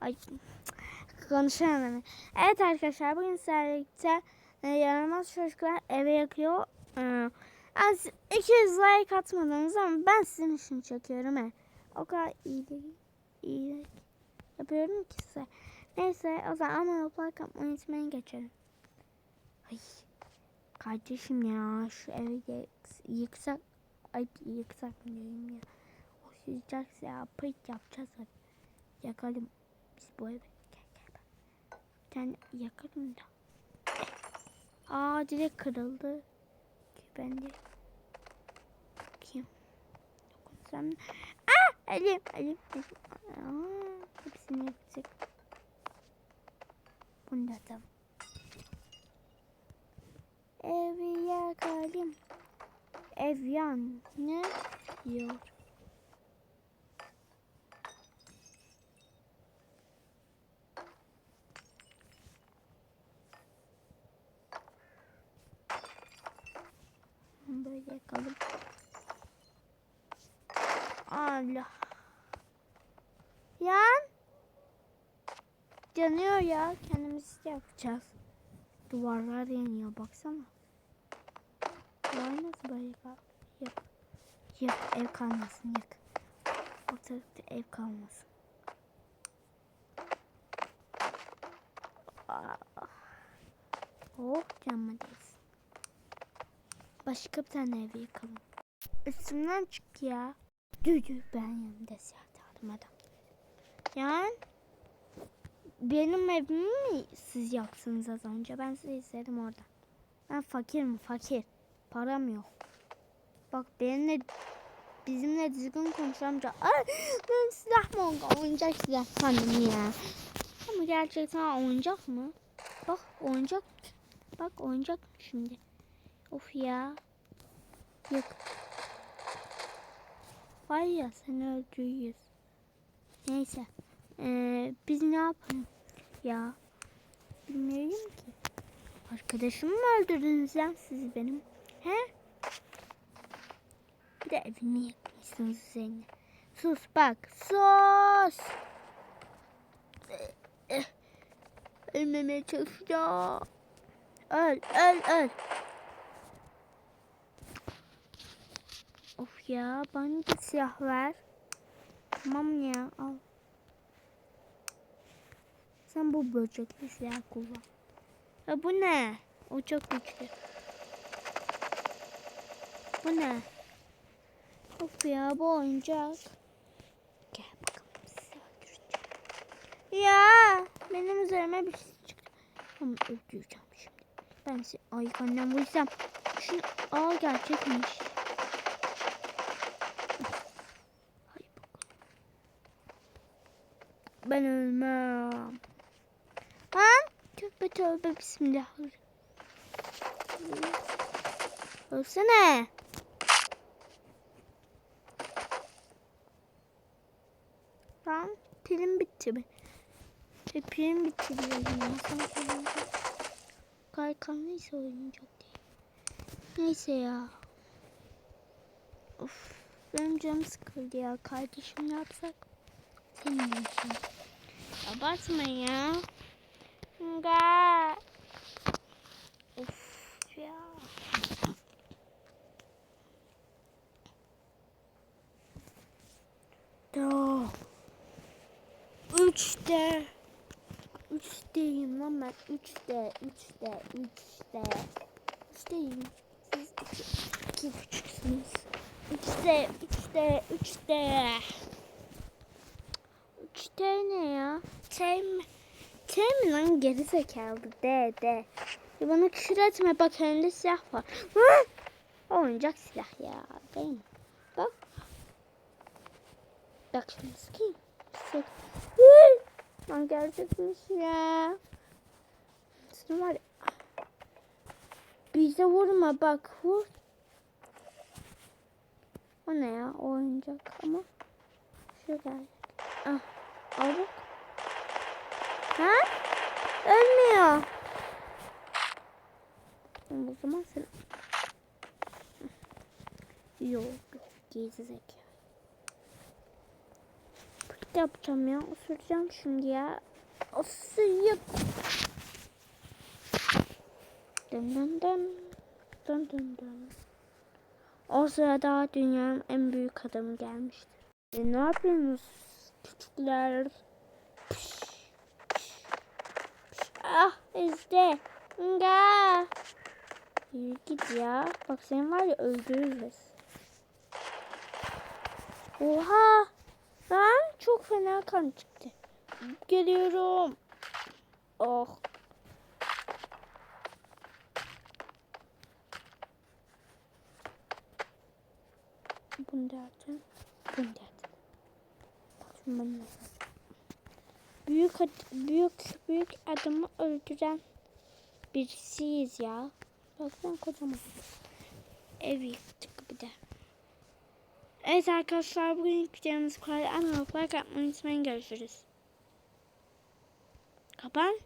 Ay konuşamadım. Evet arkadaşlar bugün sizlerle e, yaramaz çocuklar eve yakıyor. E, az 200 like atmadınız ama ben sizin için çekiyorum he. O kadar iyi değil. İyi yapıyorum ki size. Neyse o zaman ama like atmayı unutmayın geçelim. Ay kardeşim ya şu evi yıksak ay yıksak mı diyeyim ya. O sıcak ya pıt yapacağız hadi. Yakalım biz bu evi. Gel gel bak. Bir tane yakalım da. Aa direkt kırıldı. Ben de bakayım. Dokunsam. Aa elim elim. elim. Aa, hepsini yapacak. Bunu da tamam. Evi yakalım. Ev yan. Ne? Yok. Böyle yakalım. Allah. Yan. Yanıyor ya. Kendimiz yapacağız. Duvarlar yanıyor baksana. Duvar nasıl böyle kal? Yak. Yak ev kalmasın yak. Ortalıkta ev kalmasın. Ah. Oh canıma değsin. Başka bir tane ev yakalım. Üstümden çık ya. Düdü ben yanımda siyahat aldım adam. Yani benim evimi mi siz yaksınız az önce? Ben sizi izledim orada. Ben fakirim fakir. Param yok. Bak benimle bizimle düzgün konuş. Ay ben silah mı? Oyuncak silah sandım ya. Ama gerçekten oyuncak mı? Bak oyuncak. Bak oyuncak şimdi. Of ya. Yok. Var ya seni öldürüyoruz. Neyse. Ee, biz ne yapalım? Ya. Bilmiyorum ki. Arkadaşımı mı öldürdünüz lan siz benim? He? Bir de evimi yakmışsınız üzerine. Sus bak. Sus. Eh, eh. Ölmemeye çalışacağım. Öl, öl, öl. Of ya, bana da silah ver. Tamam ya, al. Sen bu böcekli silah kullan. Ya bu ne? O çok güçlü. Bu ne? Of ya, bu oyuncak. Gel bakalım silah öldüreceğim. Ya, benim üzerime bir şey çıktı. Ama öldüreceğim şimdi. Ben size ay annem vursam. Şunu aa gerçekmiş. Hadi bakalım. Ben ölmem. Lan tövbe tövbe bismillah. Ölsene. Lan pilim bitti mi? E, pilim bitti diyorum oyuncak. Kaykanlıysa oyuncak değil. Neyse ya. Of. Benim canım sıkıldı ya. Kardeşim ne yapsak? Senin için. Abartma ya. Nga. Of ya. Da. Üçte. Üçteyim lan ben. Üçte, üçte, üçte. Üçteyim. Siz iki, iki buçuksunuz. Üçte, üçte, üçte. Üçte ne ya? T mi? T mi lan geri zekalı? D, D. Ya bana küfür etme bak elinde silah var. Hı! Oyuncak silah ya. Mi? Bak. Bak şimdi. Sık. Hı! Lan gerçekmiş ya. Sen var ya. Bize vurma bak vur. O ne ya oyuncak ama. Şu. Ah. Al bak. Ha? Ölmüyor. O zaman sen... Yok. Gizli zeka. yapacağım ya. Osuracağım şimdi ya. Osurayım. Dın dın dın. Dın dın dın. O sırada dünyanın en büyük adamı gelmişti. E, ne yapıyorsunuz küçükler? Pış, İzle. Nga. Yürü git ya. Bak sen var ya öldürürüz. Oha. Lan çok fena kan çıktı. Geliyorum. Oh. Bunu derdim. Bunu derdim. Bak şimdi ben ne yapacağım. Büyük, büyük, büyük adamı öldüren birisiyiz ya. Baksana kocaman. Ev yıktık bir de. Evet arkadaşlar bugün videomuz bu kadar. Ama like atmayı unutmayın. Görüşürüz. Kapan.